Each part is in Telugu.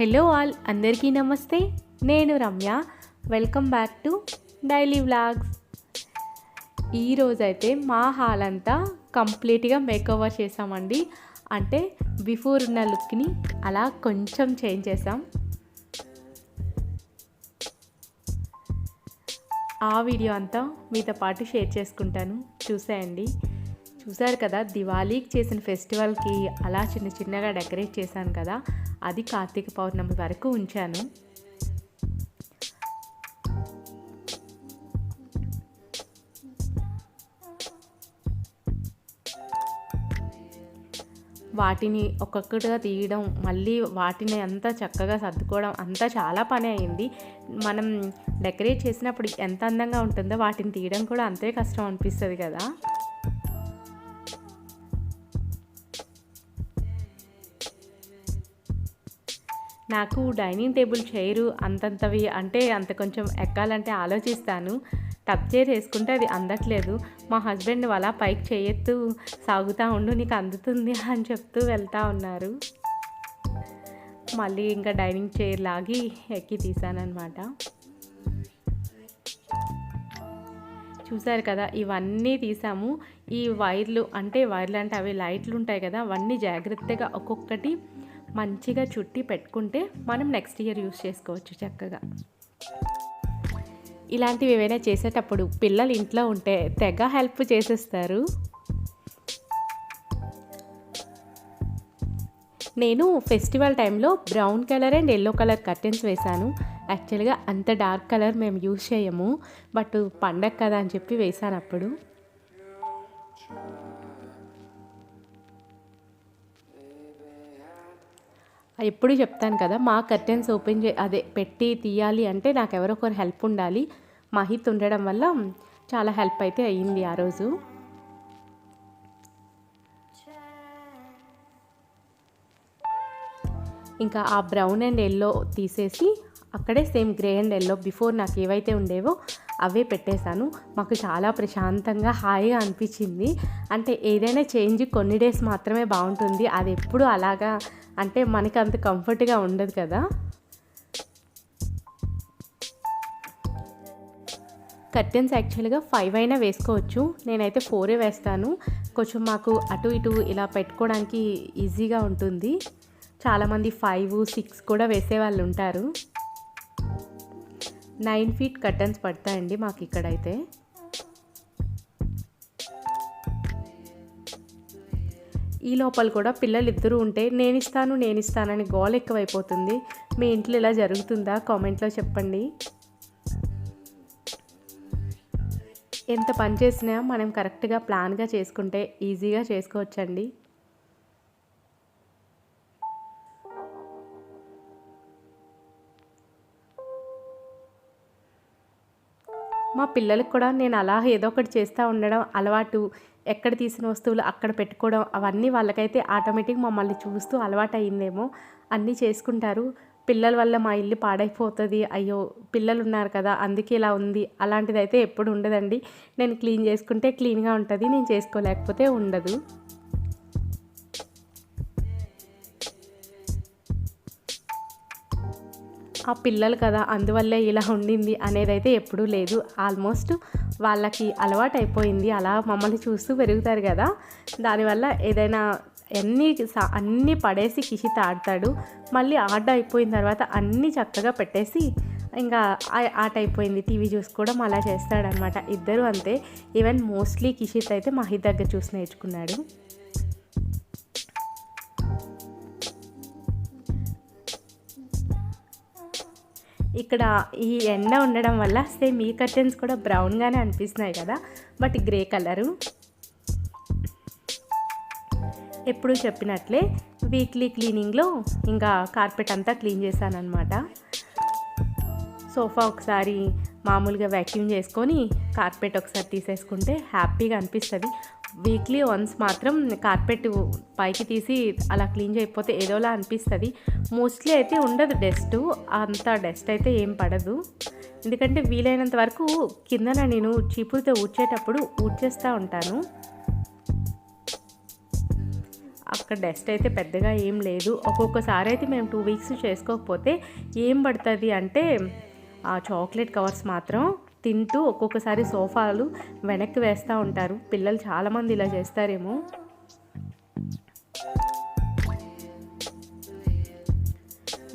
హలో ఆల్ అందరికీ నమస్తే. నేను Ramya. Welcome back to daily vlogs ఈరోజైతే మా హాల్ అంతా కంప్లీట్గా మేకోవర్ చేసామండి. అంటే బిఫోర్ ఉన్న లుక్ని అలా కొంచెం చేంజ్ చేసాం. ఆ వీడియో అంతా మీతో పాటు షేర్ చేసుకుంటాను. చూసేయండి. చూసారు కదా దివాళీకి చేసిన ఫెస్టివల్కి అలా చిన్న చిన్నగా డెకరేట్ చేశాను కదా. అది కార్తీక పౌర్ణమి వరకు ఉంచాను. వాటిని ఒక్కొక్కటిగా తీయడం మళ్ళీ వాటిని అంతా చక్కగా సర్దుకోవడం అంతా చాలా పని అయింది. మనం డెకరేట్ చేసినప్పుడు ఎంత అందంగా ఉంటుందో వాటిని తీయడం కూడా అంతే కష్టం అనిపిస్తుంది కదా. నాకు డైనింగ్ టేబుల్ చైరు అంతంతవి అంటే అంత కొంచెం ఎక్కాలంటే ఆలోచిస్తాను. టప్ చైర్ వేసుకుంటే అది అందట్లేదు. మా హస్బెండ్ అలా పైకి చేయొత్తు సాగుతూ ఉండు నీకు అందుతుంది అని చెప్తూ వెళ్తూ ఉన్నారు. మళ్ళీ ఇంకా డైనింగ్ చైర్ లాగి ఎక్కి తీసానమాట చూసారు కదా ఇవన్నీ తీసాము. ఈ వైర్లు అంటే వైర్లు అంటే అవి లైట్లు ఉంటాయి కదా అవన్నీ జాగ్రత్తగా ఒక్కొక్కటి మంచిగా చుట్టి పెట్టుకుంటే మనం నెక్స్ట్ ఇయర్ యూస్ చేసుకోవచ్చు చక్కగా. ఇలాంటివి ఏవైనా చేసేటప్పుడు పిల్లలు ఇంట్లో ఉంటే తెగ హెల్ప్ చేసేస్తారు. నేను ఫెస్టివల్ టైంలో brown colour and yellow colour curtains వేశాను. యాక్చువల్గా అంత డార్క్ కలర్ మేము యూజ్ చేయము. బట్ పండగ కదా అని చెప్పి వేశాను అప్పుడు. ఎప్పుడు చెప్తాను కదా మా కర్టెన్స్ ఓపెన్ చే అదే పెట్టి తీయాలి అంటే నాకు ఎవరో ఒకరు హెల్ప్ ఉండాలి. మహిత్ ఉండడం వల్ల చాలా హెల్ప్ అయితే అయ్యింది ఆ రోజు. ఇంకా ఆ బ్రౌన్ అండ్ ఎల్లో తీసేసి అక్కడే same grey and yellow before నాకు ఏవైతే ఉండేవో అవే పెట్టేశాను. మాకు చాలా ప్రశాంతంగా హాయిగా అనిపించింది. అంటే ఏదైనా చేంజ్ కొన్ని డేస్ మాత్రమే బాగుంటుంది. అది ఎప్పుడు అలాగా అంటే మనకి అంత కంఫర్ట్గా ఉండదు కదా. కర్టెన్స్ యాక్చువల్గా ఫైవ్ అయినా వేసుకోవచ్చు. నేనైతే ఫోరే వేస్తాను. కొంచెం మాకు అటు ఇటు ఇలా పెట్టుకోవడానికి ఈజీగా ఉంటుంది. చాలామంది ఫైవ్ సిక్స్ కూడా వేసే వాళ్ళు ఉంటారు. నైన్ ఫీట్ కర్టన్స్ పడతాయండి మాకు ఇక్కడైతే. ఈ లోపల కూడా పిల్లలు ఇద్దరు ఉంటే నేను ఇస్తాను నేను ఇస్తానని గోల్ ఎక్కువైపోతుంది. మీ ఇంట్లో ఇలా జరుగుతుందా? కామెంట్లో చెప్పండి. ఎంత పని చేసినా మనం కరెక్ట్గా ప్లాన్గా చేసుకుంటే ఈజీగా చేసుకోవచ్చండి. మా పిల్లలకు కూడా నేను అలా ఏదో ఒకటి చేస్తూ ఉండడం అలవాటు ఎక్కడ తీసిన వస్తువులు అక్కడ పెట్టుకోవడం అవన్నీ వాళ్ళకైతే ఆటోమేటిక్ మమ్మల్ని చూస్తూ అలవాటు అయ్యిందేమో అన్నీ చేసుకుంటారు. పిల్లల వల్ల మా ఇల్లు పాడైపోతుంది. అయ్యో పిల్లలు ఉన్నారు కదా అందుకే ఇలా ఉంది. అలాంటిది అయితే ఎప్పుడు ఉండదండి. నేను క్లీన్ చేసుకుంటే క్లీన్గా ఉంటుంది. నేను చేసుకోలేకపోతే ఉండదు. ఆ పిల్లలు కదా అందువల్లే ఇలా ఉండింది అనేది అయితే ఎప్పుడూ లేదు. ఆల్మోస్ట్ వాళ్ళకి అలవాటు అయిపోయింది అలా మమ్మల్ని చూస్తూ పెరుగుతారు కదా. దానివల్ల ఏదైనా అన్నీ అన్నీ పడేసి కిషిత్ ఆడతాడు. మళ్ళీ ఆట అయిపోయిన తర్వాత అన్నీ చక్కగా పెట్టేసి ఇంకా ఆట అయిపోయింది. టీవీ చూసుకోవడం అలా చేస్తాడనమాట ఇద్దరు అంతే. ఈవెన్ మోస్ట్లీ కిషిత్ అయితే మహి దగ్గర చూసి నేర్చుకున్నాడు. ఇక్కడ ఈ ఎండ ఉండడం వల్ల సేమ్ ఈ కర్టెన్స్ కూడా బ్రౌన్గానే అనిపిస్తున్నాయి కదా. But grey colour. ఎప్పుడు చెప్పినట్లే వీక్లీ క్లీనింగ్లో ఇంకా కార్పెట్ అంతా క్లీన్ చేశాను అనమాట సోఫా ఒకసారి మామూలుగా వ్యాక్యూమ్ చేసుకొని కార్పెట్ ఒకసారి తీసేసుకుంటే హ్యాపీగా అనిపిస్తుంది. వీక్లీ వన్స్ మాత్రం కార్పెట్ పైకి తీసి అలా క్లీన్ చేయకపోతే ఏదోలా అనిపిస్తుంది. మోస్ట్లీ అయితే ఉండదు డస్ట్ అంత డస్ట్ అయితే ఏం పడదు. ఎందుకంటే వీలైనంత వరకు కిందన నేను చీపురుతో ఊడ్చేటప్పుడు ఊడ్చేస్తూ ఉంటాను. అక్కడ డస్ట్ అయితే పెద్దగా ఏం లేదు. ఒక్కొక్కసారి అయితే మేము టూ వీక్స్ చేసుకోకపోతే ఏం పడుతుంది అంటే ఆ చాక్లెట్ కవర్స్ మాత్రం తింటూ ఒక్కొక్కసారి సోఫాలు వెనక్కి వేస్తూ ఉంటారు. పిల్లలు చాలామంది ఇలా చేస్తారేమో.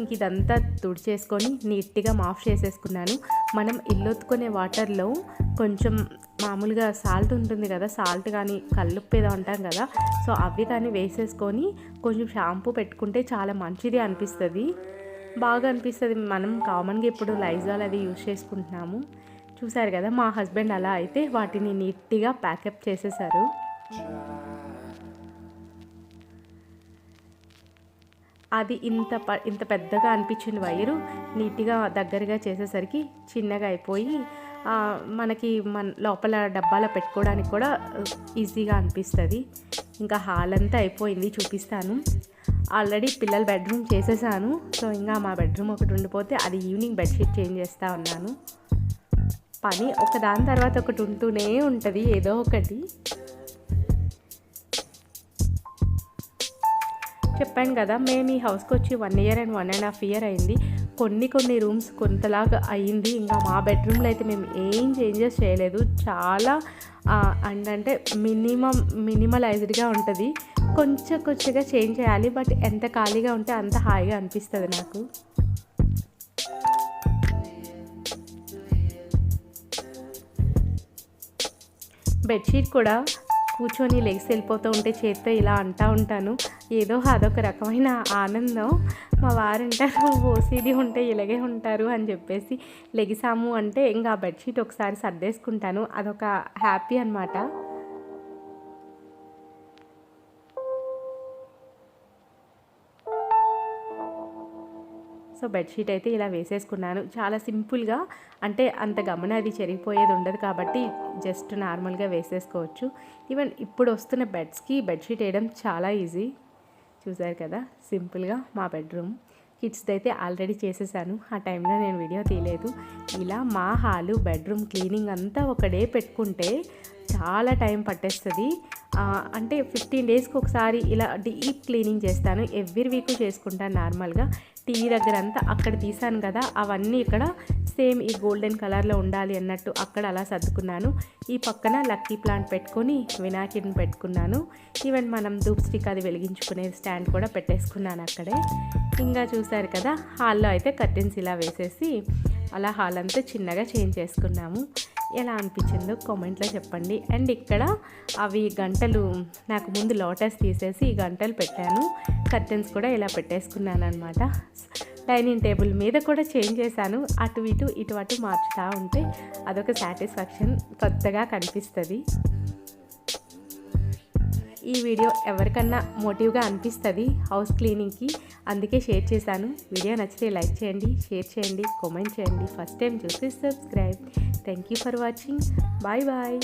ఇంక ఇదంతా తుడిచేసుకొని నీట్గా మాఫ్ చేసేసుకున్నాను. మనం ఇల్లొత్తుకునే వాటర్లో కొంచెం మామూలుగా సాల్ట్ ఉంటుంది కదా సాల్ట్ కానీ కల్లుప్పు ఏదో అంటాం కదా సో అవి కానీ వేసేసుకొని కొంచెం షాంపూ పెట్టుకుంటే చాలా మంచిది అనిపిస్తుంది. బాగా అనిపిస్తుంది. మనం కామన్గా ఇప్పుడు లైజాల్ అది యూజ్ చేసుకుంటున్నాము. చూసారు కదా మా హస్బెండ్ అలా అయితే వాటిని నీట్గా ప్యాకప్ చేసేసారు. అది ఇంత ప ఇంత పెద్దగా అనిపించిన వైరు నీట్గా దగ్గరగా చేసేసరికి చిన్నగా అయిపోయి మనకి మన లోపల డబ్బాలో పెట్టుకోవడానికి కూడా ఈజీగా అనిపిస్తుంది. ఇంకా హాల్ అంతా అయిపోయింది చూపిస్తాను. ఆల్రెడీ పిల్లల బెడ్రూమ్ చేసేసాను. సో ఇంకా మా బెడ్రూమ్ ఒకటి ఉండిపోతే అది ఈవినింగ్ బెడ్షీట్ చేంజ్ చేస్తూ ఉన్నాను పని ఒక దాని తర్వాత ఒకటి ఉంటూనే ఉంటుంది ఏదో ఒకటి. చెప్పాను కదా మేము ఈ హౌస్కి వచ్చి one year and one and half year అయింది. కొన్ని కొన్ని రూమ్స్ కొంతలాగా అయింది ఇంకా మా బెడ్రూమ్లో అయితే మేము ఏం చేంజెస్ చేయలేదు. చాలా అండ్ అంటే మినిమం మినిమలైజ్డ్గా ఉంటుంది. కొంచెం కొంచెంగా చేంజ్ చేయాలి బట్ ఎంత ఖాళీగా ఉంటే అంత హాయిగా అనిపిస్తుంది నాకు. బెడ్షీట్ కూడా కూర్చొని లేచి వెళ్ళిపోతూ ఉంటే చేత్తో ఇలా అంటా ఉంటాను. ఏదో అదొక రకమైన ఆనందం. మా వారు అంటారు ఓసీడీ ఉంటే ఇలాగే ఉంటారు అని చెప్పేసి లెగిసాము అంటే ఇంకా బెడ్షీట్ ఒకసారి సర్దేసుకుంటాను. అదొక హ్యాపీ అనమాట సో బెడ్షీట్ అయితే ఇలా వేసేసుకున్నాను. చాలా సింపుల్గా అంటే అంత గమన అది చెరిగిపోయేది ఉండదు కాబట్టి జస్ట్ నార్మల్గా వేసేసుకోవచ్చు. ఈవెన్ ఇప్పుడు వస్తున్న బెడ్స్కి బెడ్షీట్ వేయడం చాలా ఈజీ. చూసారు కదా? సింపుల్గా మా బెడ్రూమ్. కిడ్స్ది అయితే ఆల్రెడీ చేసేసాను. ఆ టైంలో నేను వీడియో తీయలేదు. ఇలా మా హాలు బెడ్రూమ్ క్లీనింగ్ అంతా ఒక డే పెట్టుకుంటే చాలా టైం పట్టేస్తుంది. అంటే ఫిఫ్టీన్ డేస్కి ఒకసారి ఇలా డీప్ క్లీనింగ్ చేస్తాను. ఎవ్రీ వీక్ చేసుకుంటాను నార్మల్గా. టీవీ దగ్గర అంతా అక్కడ తీసాను కదా అవన్నీ ఇక్కడ సేమ్ ఈ గోల్డెన్ కలర్లో ఉండాలి అన్నట్టు అక్కడ అలా సర్దుకున్నాను. ఈ పక్కన లక్కీ ప్లాంట్ పెట్టుకొని వినాయకుడిని పెట్టుకున్నాను. ఈవెన్ మనం ధూప్ స్టిక్ అది వెలిగించుకునే స్టాండ్ కూడా పెట్టేసుకున్నాను అక్కడే. ఇంకా చూసారు కదా హాల్లో అయితే కర్టెన్స్ ఇలా వేసేసి అలా హాల్ అంతా చిన్నగా చేంజ్ చేసుకున్నాము. ఎలా అనిపించిందో కామెంట్లో చెప్పండి. అండ్ ఇక్కడ అవి గంటలు నాకు ముందు లోటస్ తీసేసి ఈ గంటలు పెట్టాను. కర్టెన్స్ కూడా ఇలా పెట్టేసుకున్నాను అనమాట డైనింగ్ టేబుల్ మీద కూడా చేంజ్ చేశాను. అటు ఇటు ఇటు అటు మార్చుతూ ఉంటే అదొక సాటిస్ఫాక్షన్ కొత్తగా కనిపిస్తుంది. ఈ వీడియో ఎవరికన్నా మోటివ్గా అనిపిస్తుంది హౌస్ క్లీనింగ్కి? అందుకే షేర్ చేశాను. వీడియో నచ్చితే లైక్ చేయండి షేర్ చేయండి కామెంట్ చేయండి. ఫస్ట్ టైం చూసి subscribe. Thank you for watching. Bye bye.